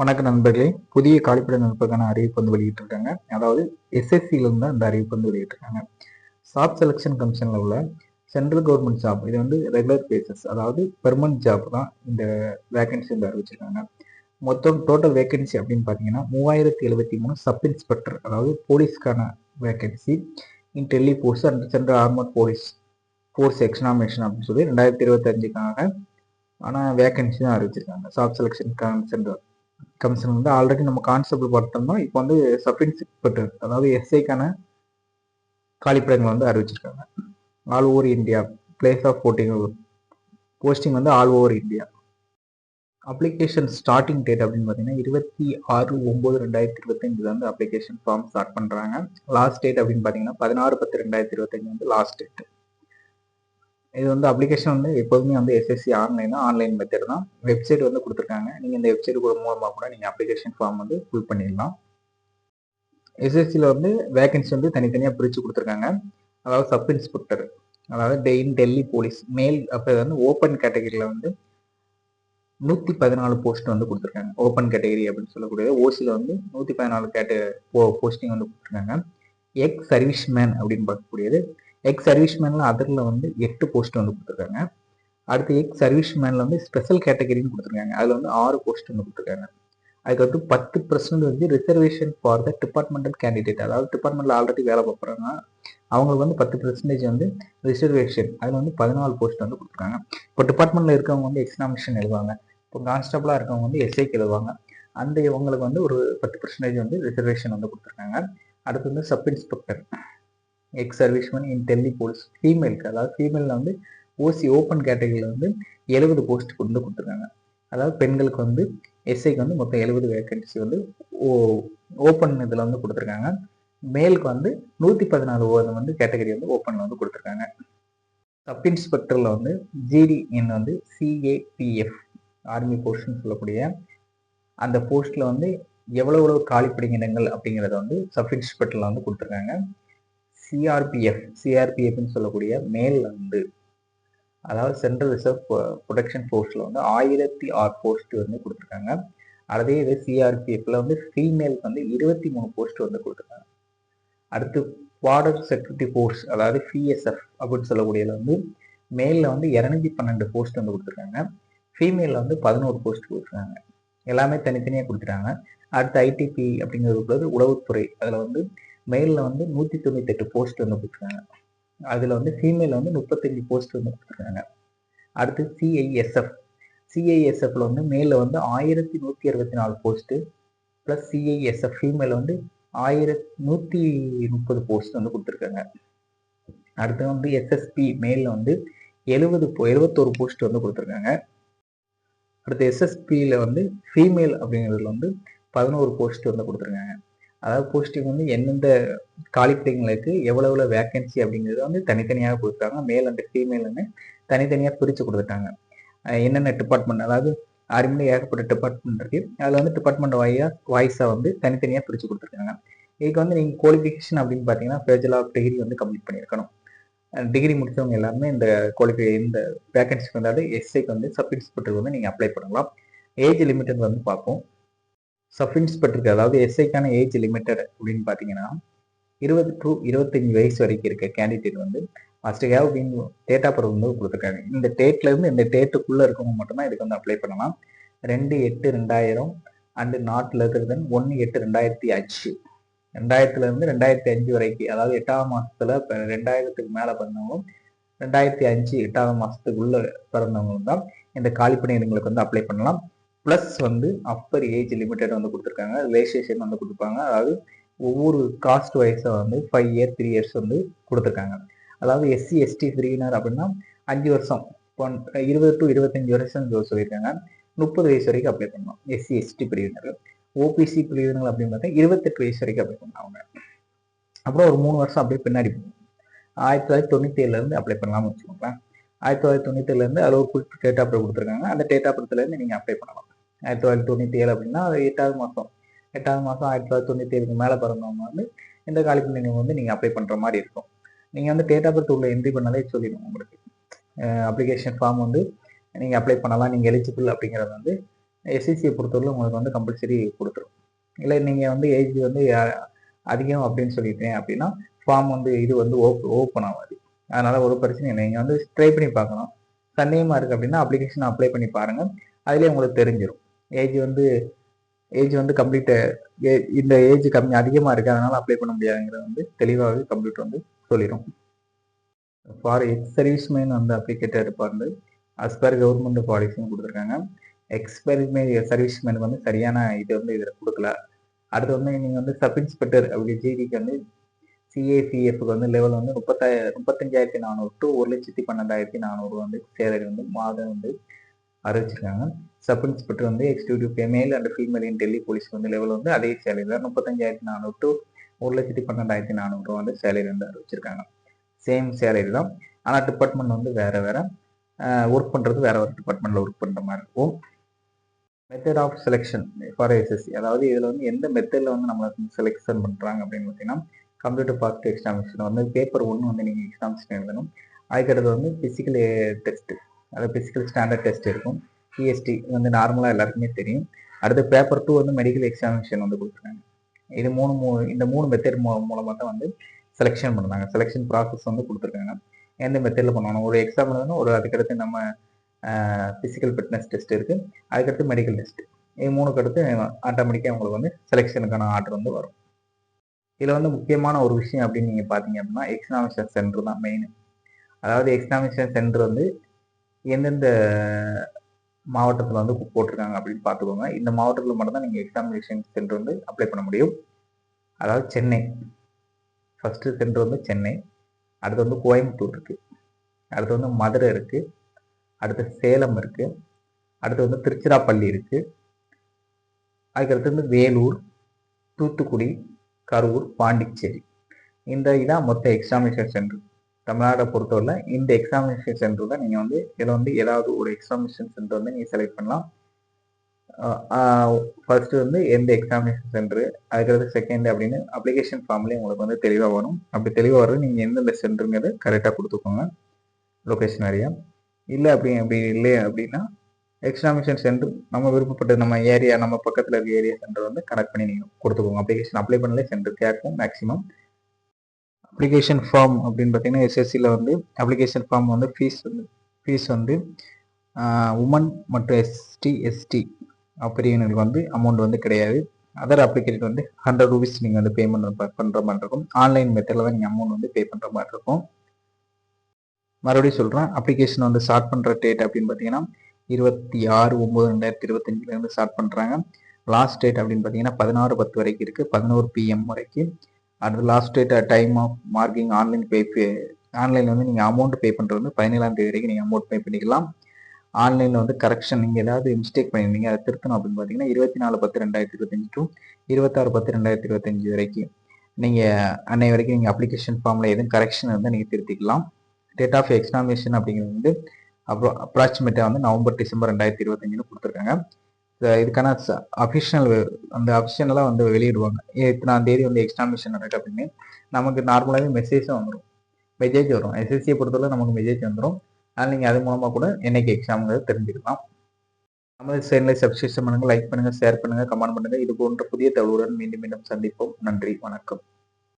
வணக்க நண்பர்களே. புதிய காலிப்பட நுட்பக்கான அறிவிப்பு வந்து வெளியிட்டிருக்காங்க. அதாவது எஸ்எஸ்சியிலிருந்து தான் இந்த அறிவிப்பு வந்து வெளியிட்டிருக்காங்க ஜாப் செலெக்ஷன் கமிஷனில் உள்ள சென்ட்ரல் கவர்மெண்ட் ஜாப் இது வந்து ரெகுலர் பேசஸ் அதாவது பெர்மனன்ட் ஜாப் தான் இந்த வேகன்சி வந்து அறிவிச்சிருக்காங்க. மொத்தம் டோட்டல் வேகன்சி அப்படின்னு பார்த்தீங்கன்னா மூவாயிரத்தி எழுபத்தி மூணு சப் இன்ஸ்பெக்டர் அதாவது போலீஸ்க்கான vacancy in Delhi force and central armed police force examination அப்படின்னு சொல்லி ரெண்டாயிரத்தி இருபத்தஞ்சுக்காக ஆனால் வேகன்சி தான் அறிவிச்சிருக்காங்க. ஜாப் செலெக்ஷன் சென்டர் கமிஷன் வந்து ஆல்ரெடி நம்ம கான்ஸ்டபிள் பார்த்தோம்னா இப்போ வந்து சப் இன்ஸ்பெக்டர் அதாவது எஸ்ஐக்கான காலிப்படங்களை வந்து அறிவிச்சிருக்காங்க. All over India place of posting posting வந்து all over India application starting date அப்படின்னு பார்த்தீங்கன்னா இருபத்தி ஆறு ஒம்பது ரெண்டாயிரத்தி இருபத்தஞ்சில் வந்து அப்ளிகேஷன் ஃபார்ம் ஸ்டார்ட் பண்ணுறாங்க லாஸ்ட் டேட் அப்படின்னு பார்த்தீங்கன்னா பதினாறு பத்து ரெண்டாயிரத்தி இருபத்தஞ்சு வந்து லாஸ்ட் டேட் இது வந்து அப்ளிகேஷன் வந்து எப்போதுமே வந்து எஸ்எஸ்சி ஆன்லைன் ஆன்லைன் மெத்தட் தான் வெப்சைட் வந்து கொடுத்துருக்காங்க. நீங்கள் இந்த வெப்சைட் கூட மூலமாக கூட நீங்கள் அப்ளிகேஷன் ஃபார்ம் வந்து ஃபில் பண்ணிடலாம். எஸ்எஸ்சியில் வந்து வேகன்சி வந்து தனித்தனியாக பிரித்து கொடுத்துருக்காங்க. அதாவது சப் இன்ஸ்பெக்டர் அதாவது டெயின் டெல்லி போலீஸ் மேல் அப்போ வந்து ஓப்பன் கேட்டகரியில் வந்து நூற்றி பதினாலு போஸ்ட் வந்து கொடுத்துருக்காங்க. ஓப்பன் கேட்டகரி அப்படின்னு சொல்லக்கூடியது. ஓசியில் வந்து நூற்றி பதினாலு கேட்ட போ போஸ்டிங் வந்து கொடுத்துருக்காங்க. எக்ஸ் சர்வீஸ்மேன் அப்படின்னு பார்க்கக்கூடியது. எக்ஸ் சர்வீஸ்மேனில் அதரில் வந்து எட்டு போஸ்ட் வந்து கொடுத்துருக்காங்க. அடுத்து எக்ஸ் சர்வீஸ்மேனில் வந்து ஸ்பெஷல் கேட்டகரின்னு கொடுத்துருக்காங்க. அதில் வந்து ஆறு போஸ்ட் வந்து கொடுத்துருக்காங்க. அதுக்கடுத்து பத்து பர்சன்ட் வந்து reservation for the departmental candidate அதாவது டிபார்ட்மெண்ட்டில் ஆல்ரெடி வேலை பார்க்குறாங்க அவங்களுக்கு வந்து பத்து பர்சன்டேஜ் வந்து ரிசர்வேஷன் அதில் வந்து பதினாலு போஸ்ட் வந்து கொடுத்துருக்காங்க. இப்போ டிபார்ட்மெண்ட்டில் இருக்கவங்க வந்து எக்ஸாமினேஷன் எழுதுவாங்க. இப்போ கான்ஸ்டபிளாக இருக்கவங்க வந்து எஸ்ஐக்கு எழுதுவாங்க. அந்த இவங்களுக்கு வந்து ஒரு பத்து பர்சன்டேஜ் வந்து ரிசர்வேஷன் வந்து கொடுத்துருக்காங்க. அடுத்து வந்து sub inspector ex serviceman in Delhi police ஃபீமேலுக்கு அதாவது ஃபீமேலில் வந்து ஓசி ஓப்பன் கேட்டகரியில் வந்து எழுபது போஸ்ட் வந்து கொடுத்துருக்காங்க. அதாவது பெண்களுக்கு வந்து எஸ்ஐக்கு வந்து மொத்தம் எழுபது வேக்கன்சி வந்து ஓ ஓப்பன் இதில் வந்து கொடுத்துருக்காங்க. மேலுக்கு வந்து நூற்றி பதினாலு வந்து கேட்டகரி வந்து ஓப்பனில் வந்து கொடுத்துருக்காங்க. சப் இன்ஸ்பெக்டரில் வந்து ஜிடி என் வந்து சிஏபிஎஃப் ஆர்மி போஸ்ட்னு சொல்லக்கூடிய அந்த போஸ்ட்டில் வந்து எவ்வளோ எவ்வளோ காலிப்படிங்க இடங்கள் அப்படிங்கிறத வந்து சப் இன்ஸ்பெக்டரில் வந்து கொடுத்துருக்காங்க. சிஆர்பிஎஃப் சிஆர்பிஎஃப்னு சொல்லக்கூடிய மேல் வந்து அதாவது சென்ட்ரல் ரிசர்வ் ப்ரொடெக்ஷன் ஃபோர்ஸில் வந்து ஆயிரத்தி ஆறு போஸ்ட் வந்து கொடுத்துருக்காங்க. அதே இது சிஆர்பிஎஃப்ல வந்து ஃபீமேலுக்கு வந்து இருபத்தி மூணு போஸ்ட் வந்து கொடுத்துருக்காங்க. அடுத்து பார்டர் செக்யூரிட்டி ஃபோர்ஸ் அதாவது பிஎஸ்எஃப் அப்படின்னு சொல்லக்கூடியதில் வந்து மேலில் வந்து இரநூத்தி பன்னெண்டு போஸ்ட் வந்து கொடுத்துருக்காங்க. ஃபீமேலில் வந்து பதினோரு போஸ்ட் கொடுத்துருக்காங்க. எல்லாமே தனித்தனியாக கொடுத்துட்டாங்க அடுத்து ஐடிபி அப்படிங்கிறது உளவுத்துறை. அதில் வந்து மெயிலில் வந்து நூற்றி தொண்ணூத்தெட்டு போஸ்ட் வந்து கொடுத்துருக்காங்க. அதில் வந்து ஃபீமேலில் வந்து முப்பத்தஞ்சு போஸ்ட் வந்து கொடுத்துருக்காங்க. அடுத்து சிஐஎஸ்எஃப் சிஐஎஸ்எஃப்ல வந்து மேலில் வந்து ஆயிரத்தி நூற்றி அறுபத்தி நாலு போஸ்ட்டு ப்ளஸ் சிஐஎஸ்எஃப் ஃபீமேல் வந்து ஆயிரத்தி நூற்றி முப்பது போஸ்ட் வந்து கொடுத்துருக்காங்க. அடுத்து வந்து எஸ்எஸ்பி மேலில் வந்து எழுபது போ எழுபத்தோரு போஸ்ட் வந்து கொடுத்துருக்காங்க. அடுத்து எஸ்எஸ்பியில் வந்து ஃபீமேல் அப்படிங்கிறதுல வந்து பதினோரு போஸ்ட் வந்து கொடுத்துருக்காங்க. அதாவது போஸ்டிங் வந்து எந்தெந்த காலிப்பிடங்களுக்கு எவ்வளோ எவ்வளோ வேக்கன்சி அப்படிங்கிறது வந்து தனித்தனியாக கொடுத்துருக்காங்க மேல் அண்ட் ஃபீமேல்னு தனித்தனியாக பிரித்து கொடுத்துட்டாங்க. என்னென்ன டிபார்ட்மெண்ட் அதாவது ஆர்மியில் ஏகப்பட்ட டிபார்ட்மெண்ட் இருக்குது அதில் வந்து டிபார்ட்மெண்ட் வாயாக வாய்ஸாக வந்து தனித்தனியாக பிரித்து கொடுத்துருக்காங்க. இதுக்கு வந்து நீங்கள் குவாலிஃபிகேஷன் அப்படின்னு பார்த்தீங்கன்னா பேஜல் ஆஃப் டிகிரி வந்து கம்ப்ளீட் பண்ணியிருக்கணும். டிகிரி முடித்தவங்க எல்லாருமே இந்த குவாலிஃபை இந்த வேகன்சிக்கு வந்தாலும் எஸ்ஐக்கு வந்து சப் இன்ஸ்பெக்டருக்கு வந்து நீங்கள் அப்ளை பண்ணலாம். ஏஜ் லிமிட்டட் வந்து பார்ப்போம். சப் இன்ஸ்பெக்டருக்கு அதாவது எஸ்ஐக்கான ஏஜ் லிமிட்டட் அப்படின்னு பார்த்தீங்கன்னா இருபது டு இருபத்தஞ்சி வயசு வரைக்கும் இருக்க கேண்டிடேட் வந்து must have been date of birth வந்து கொடுத்துருக்காங்க. இந்த டேட்லேருந்து இந்த டேட்டுக்குள்ளே இருக்கவங்க மட்டும்தான் இதுக்கு வந்து அப்ளை பண்ணலாம். ரெண்டு எட்டு ரெண்டாயிரம் அண்டு நாட்டில் இருக்கிறது ஒன்று எட்டு ரெண்டாயிரத்தி அஞ்சு. ரெண்டாயிரத்துலேருந்து ரெண்டாயிரத்தி அஞ்சு வரைக்கும் அதாவது எட்டாம் மாதத்தில் இப்போ ரெண்டாயிரத்துக்கு மேலே பிறந்தவங்களும் ரெண்டாயிரத்தி அஞ்சு எட்டாவது மாதத்துக்குள்ளே பிறந்தவங்களும் தான் இந்த காலிப்பணியிடங்களுக்கு வந்து அப்ளை பண்ணலாம். ப்ளஸ் வந்து அப்பர் ஏஜ் லிமிட்டட் வந்து கொடுத்துருக்காங்க. ரிலேஷேஷன் வந்து கொடுப்பாங்க. அதாவது ஒவ்வொரு காஸ்ட் வைஸாக வந்து ஃபைவ் இயர் த்ரீ இயர்ஸ் வந்து கொடுத்துருக்காங்க. அதாவது எஸ்சி எஸ்டி பிரிவினர் அப்படின்னா அஞ்சு வருஷம். இருபது டு இருபத்தஞ்சி வருஷம் சொல்லியிருக்காங்க. முப்பது வயசு வரைக்கும் அப்ளை பண்ணலாம் எஸ்சி எஸ்டி பிரிவினர் ஓபிசி பிரிவினர் அப்படின்னு பார்த்தா இருபத்தெட்டு வயசு வரைக்கும் அப்ளை பண்ணுவாங்க அப்புறம் ஒரு மூணு வருஷம் அப்படியே பின்னாடி ஆயிரத்தி தொள்ளாயிரத்தி தொண்ணூற்றி ஏழுலேருந்து அப்ளை பண்ணலாம்னு வச்சுக்கோங்களேன். ஆயிரத்தி தொள்ளாயிரத்தி தொண்ணூற்றி ஏழுலேருந்து அதில் ஒரு குறிப்பிட்ட டேட் ஆஃப் கொடுத்துருக்காங்க. அந்த டேட் ஆஃப் பர்த்லேருந்து நீங்கள் அப்ளை பண்ணலாம். ஆயிரத்தி தொள்ளாயிரத்தி தொண்ணூற்றி ஏழு அப்படின்னா எட்டாவது மாதம் எட்டாவது மாதம் ஆயிரத்தி தொள்ளாயிரத்தி தொண்ணூற்றி ஏழுக்கு மேலே பிறந்தவங்க வந்து இந்த காலிஃபிகேஷன் வந்து நீங்கள் அப்ளை பண்ணுற மாதிரி இருக்கும். நீங்கள் வந்து டேட் ஆஃப் பர்த் உள்ள என்ட்ரி பண்ணாலே சொல்லிடும் உங்களுக்கு. அப்ளிகேஷன் ஃபார்ம் வந்து நீங்கள் அப்ளை பண்ணலாம் நீங்கள் எலிஜிபிள் அப்படிங்கிறது வந்து எஸ்எஸ்சியை பொறுத்தவரை உங்களுக்கு வந்து கம்பல்சரி கொடுத்துரும். இல்லை நீங்கள் வந்து ஏஜ் வந்து அதிகம் அப்படின்னு சொல்லிட்டேன் அப்படின்னா ஃபார்ம் வந்து இது வந்து ஓப் ஓப்பன் ஆகாது. அதனால் ஒரு பிரச்சனை இல்லை. நீங்கள் வந்து ட்ரை பண்ணி பார்க்கணும். சந்தேகமாக இருக்குது அப்படின்னா அப்ளிகேஷன் அப்ளை பண்ணி பாருங்கள் அதுலேயே உங்களுக்கு தெரிஞ்சிடும் ஏஜ் வந்து ஏஜ் வந்து கம்ப்ளீட் இந்த ஏஜ் கம்மி அதிகமாக இருக்குது அதனால் அப்ளை பண்ண முடியாதுங்கிறது வந்து தெளிவாகவே கம்ப்யூட்டர் வந்து சொல்லிடும் ஃபார் எக்ஸ் சர்வீஸ்மேன் வந்து அப்ளிகேட்டர் இருப்பார் அஸ் பர் கவர்மெண்ட் பாலிசின்னு கொடுத்துருக்காங்க. எக்ஸ்பெரிமே சர்வீஸ்மேனுக்கு வந்து சரியான இது வந்து இதில் கொடுக்கல. அடுத்து வந்து நீங்கள் வந்து சப் இன்ஸ்பெக்டர் அப்படி ஜிடிக்கு வந்து சிஏசிஎஃப்க்கு வந்து லெவல் வந்து முப்பத்தாயிரம் முப்பத்தஞ்சாயிரத்தி நானூறு டு ஒரு லட்சத்தி பன்னெண்டாயிரத்தி நானூறு வந்து சேலரி வந்து மாதம் வந்து அறிவிச்சிருக்காங்க. சப் இன்ஸ்பெக்டர் வந்து எக்ஸிக்யூட்டிவ் ஃபெமேல் அண்ட் ஃபீமேலின் டெல்லி போலீஸ் வந்து லெவல் வந்து அதே சேலரி தான். முப்பத்தஞ்சாயிரத்தி நானூறு டு ஒரு லட்சத்தி பன்னெண்டாயிரத்தி நானூறு வந்து சேலரி வந்து அறிவிச்சிருக்காங்க. சேம் சேலரி தான். ஆனால் டிபார்ட்மெண்ட் வந்து வேற வேற. ஒர்க் பண்ணுறது வேற ஒரு டிபார்ட்மெண்ட்டில் ஒர்க் பண்ணுற மாதிரி இருக்கும். Method of selection for SSC அதாவது இதில் வந்து எந்த மெத்தடில் வந்து நம்மளை செலெக்ஷன் பண்ணுறாங்க அப்படின்னு பார்த்தீங்கன்னா கம்ப்யூட்டர் பாஸ்ட் எக்ஸாமினேஷன் வந்து பேப்பர் ஒன்று வந்து நீங்கள் எக்ஸாமினேஷன் எழுதணும். அதுக்கடுத்து வந்து ஃபிசிக்கல் டெஸ்ட்டு அதாவது பிசிக்கல் ஸ்டாண்டர்ட் டெஸ்ட் இருக்கும். பிஎஸ்டி வந்து நார்மலாக எல்லாருக்குமே தெரியும். அடுத்து பேப்பர் டூ வந்து மெடிக்கல் எக்ஸாமினேஷன் வந்து கொடுத்துருக்காங்க. இது மூணு மூ இந்த மூணு மெத்தட் மூ மூலமாக தான் வந்து செலெக்ஷன் பண்ணுறாங்க. செலெக்ஷன் ப்ராசஸ் வந்து கொடுத்துருக்காங்க. எந்த மெத்தடில் பண்ணணும் ஒரு எக்ஸாம் எழுதணும் ஒரு அதுக்கடுத்து நம்ம ஃபிசிக்கல் ஃபிட்னஸ் டெஸ்ட் இருக்குது அதுக்கடுத்து மெடிக்கல் டெஸ்ட் இது மூணுக்கு அடுத்து ஆட்டோமேட்டிக்காக உங்களுக்கு வந்து செலெக்ஷனுக்கான ஆர்டர் வந்து வரும். இதில் வந்து முக்கியமான ஒரு விஷயம் அப்படின்னு நீங்கள் பார்த்தீங்க அப்படின்னா எக்ஸாமினேஷன் சென்டர் தான் மெயின் அதாவது எக்ஸாமினேஷன் சென்டர் வந்து எந்தெந்த மாவட்டத்தில் வந்து போட்டிருக்காங்க அப்படின்னு பார்த்துக்கோங்க. இந்த மாவட்டத்தில் மட்டும்தான் நீங்கள் எக்ஸாமினேஷன் சென்டர் வந்து அப்ளை பண்ண முடியும். அதாவது சென்னை. ஃபஸ்ட்டு சென்டர் வந்து சென்னை. அடுத்து வந்து கோயம்புத்தூர் இருக்குது அடுத்து வந்து மதுரை இருக்குது அடுத்து சேலம் இருக்குது அடுத்து வந்து திருச்சிராப்பள்ளி இருக்குது அதுக்கடுத்து வந்து வேலூர் தூத்துக்குடி கரூர் பாண்டிச்சேரி. இந்த இதான் மொத்த எக்ஸாமினேஷன் சென்டர் தமிழ்நாடை பொறுத்தவரை இந்த எக்ஸாமினேஷன் சென்டர் தான் நீங்கள் வந்து இதில் வந்து ஏதாவது ஒரு எக்ஸாமினேஷன் சென்டர் வந்து நீங்கள் செலக்ட் பண்ணலாம். ஃபர்ஸ்ட் வந்து எந்த எக்ஸாமினேஷன் சென்டர் அதுக்கடுத்து செகண்ட் அப்படின்னு அப்ளிகேஷன் ஃபார்ம்லேயே உங்களுக்கு வந்து தெளிவாக வரும். அப்படி தெளிவாக வரும் நீங்கள் எந்தெந்த சென்டருங்கிறத கரெக்டாக கொடுத்துக்கோங்க லொக்கேஷன் ஏரியா இல்லை அப்படி அப்படி இல்லை அப்படின்னா எக்ஸாமினேஷன் சென்டர் நம்ம விருப்பப்பட்ட நம்ம ஏரியா நம்ம பக்கத்தில் இருக்க ஏரியா சென்டர் வந்து கனெக்ட் பண்ணி நீங்கள் கொடுத்துக்கோங்க. அப்ளிகேஷன் அப்ளை பண்ணலே சென்டர் கேட்கும் மேக்ஸிமம் அப்ளிகேஷன் ஃபார்ம் அப்படின்னு பார்த்தீங்கன்னா எஸ்எஸ்சியில் வந்து அப்ளிகேஷன் ஃபார்ம் வந்து ஃபீஸ் வந்து ஃபீஸ் வந்து உமன் மற்றும் எஸ்டி எஸ்டி பிரிவினருக்கு வந்து அமௌண்ட் வந்து கிடையாது. அதர் அப்ளிகேஷன் வந்து ஹண்ட்ரட் ருபீஸ் நீங்கள் வந்து பேமெண்ட் பண்ணுற மாதிரி இருக்கும். ஆன்லைன் மெத்தடில் தான் நீங்கள் அமௌண்ட் வந்து பே பண்ணுற மாதிரி இருக்கும். மறுபடியும் சொல்கிறேன் அப்ளிகேஷன் வந்து ஸ்டார்ட் பண்ணுற டேட் அப்படின்னு பார்த்தீங்கன்னா இருபத்தி ஆறு ஒம்பது ரெண்டாயிரத்தி இருபத்தஞ்சிலேருந்து ஸ்டார்ட் பண்ணுறாங்க லாஸ்ட் டேட் அப்படின்னு பார்த்தீங்கன்னா பதினாறு பத்து வரைக்கும் இருக்குது பதினோரு பிஎம் வரைக்கும் அடுத்து last date time of marking online pay pay ஆன்லைனில் வந்து நீங்கள் அமௌண்ட் பே பண்ணுறது வந்து பதினேழாம் தேதி வரைக்கும் நீங்கள் அமௌண்ட் பே பண்ணிக்கலாம். ஆன்லைனில் வந்து கரெக்ஷன் நீங்கள் ஏதாவது மிஸ்டேக் பண்ணியிருந்தீங்க அதை திருத்தணும் அப்படின்னு பார்த்தீங்கன்னா இருபத்தி நாலு பத்து ரெண்டாயிரத்தி இருபத்தஞ்சி டு இருபத்தாறு பத்து ரெண்டாயிரத்தி இருபத்தஞ்சி வரைக்கும் நீங்கள் அன்னை வரைக்கும் நீங்கள் அப்ளிகேஷன் ஃபார்மில் எதுவும் கரெக்ஷன் இருந்தால் நீங்கள் திருத்திக்கலாம். டேட் ஆஃப் எக்ஸாமினேஷன் அப்படிங்கிறது வந்து அப்புறம் அப்ராக்சிமேட்டாக வந்து நவம்பர் டிசம்பர் ரெண்டாயிரத்தி இருபத்தஞ்சுன்னு கொடுத்துருக்காங்க. இதுக்கான அஃபிஷியல் அந்த அஃபிஷியலாக வந்து வெளியிடுவாங்க. இத்தனாம் தேதி வந்து எக்ஸாமினேஷன் நடக்கு அப்படின்னு. நமக்கு நார்மலாகவே மெசேஜும் வந்துடும் மெசேஜ் வரும். எஸ்எஸ்சியை பொறுத்தவரை நமக்கு மெசேஜ் வந்துடும் அதனால் நீங்கள் அது மூலமாக கூட என்னைக்கு எக்ஸாம்ங்கிறது தெரிஞ்சுக்கலாம். நமது சேனலை சப்ஸ்கிரிப்ஷன் பண்ணுங்கள் லைக் பண்ணுங்கள் ஷேர் பண்ணுங்கள் கமெண்ட் பண்ணுங்கள் இது போன்ற புதிய தகவலுடன் மீண்டும் மீண்டும் சந்திப்போம். நன்றி வணக்கம்.